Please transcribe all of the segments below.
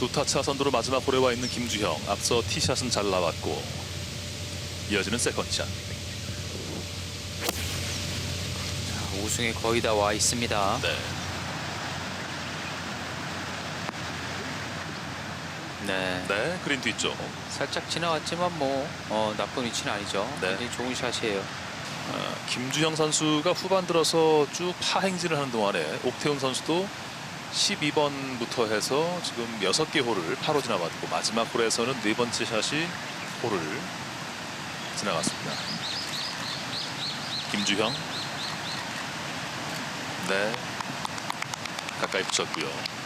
두 타 차 선두로 마지막 홀에 와 있는 김주형. 앞서 티샷은 잘 나왔고 이어지는 세컨샷. 우승에 거의 다 와 있습니다. 네. 네. 네, 그린 뒤쪽. 살짝 지나갔지만 뭐 어, 나쁜 위치는 아니죠. 네. 굉장히 좋은 샷이에요. 어, 김주형 선수가 후반 들어서 쭉 파행진을 하는 동안에 옥태훈 선수도 12번부터 해서 지금 6개 홀을 파로 지나갔고 마지막 홀에서는 네 번째 샷이 홀을 지나갔습니다. 김주형 네 가까이 붙였고요.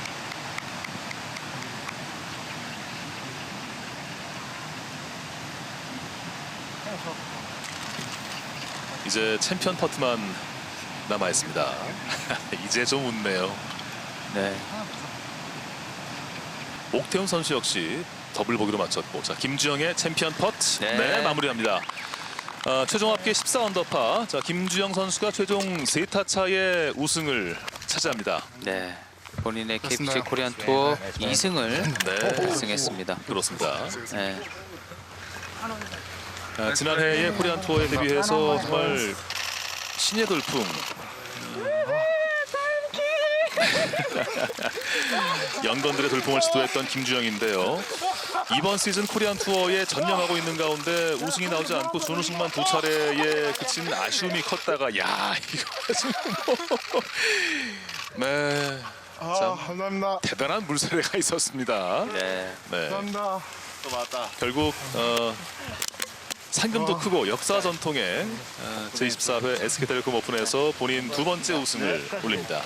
이제 챔피언 퍼트만 남아 있습니다. 이제 좀 웃네요. 네. 옥태훈 선수 역시 더블 보기로 맞췄고 자 김주영의 챔피언 퍼트 네, 네. 마무리합니다. 아, 최종 합계 14 언더파 자 김주영 선수가 최종 세타 차의 우승을 차지합니다. 네. 본인의 KPG. 코리안 투어 2승을 네 달성했습니다. 그렇습니다. 네. 아, 지난해의 코리안 투어에 대비해서 정말 신의 돌풍. 연건들의 돌풍을 시도했던 김주영인데요. 이번 시즌 코리안 투어에 전념하고 있는 가운데 우승이 나오지 않고 준우승만 두 차례에 그친 아쉬움이 컸다가 야 이거 지금 뭐. 네 아, 참. 감사합니다. 대단한 물세례가 있었습니다. 네. 네. 감사합니다. 또 맞다. 결국 어, 상금도 크고 역사 전통의 어, 제24회 SK텔레콤 오픈에서 본인 두 번째 우승을 올립니다.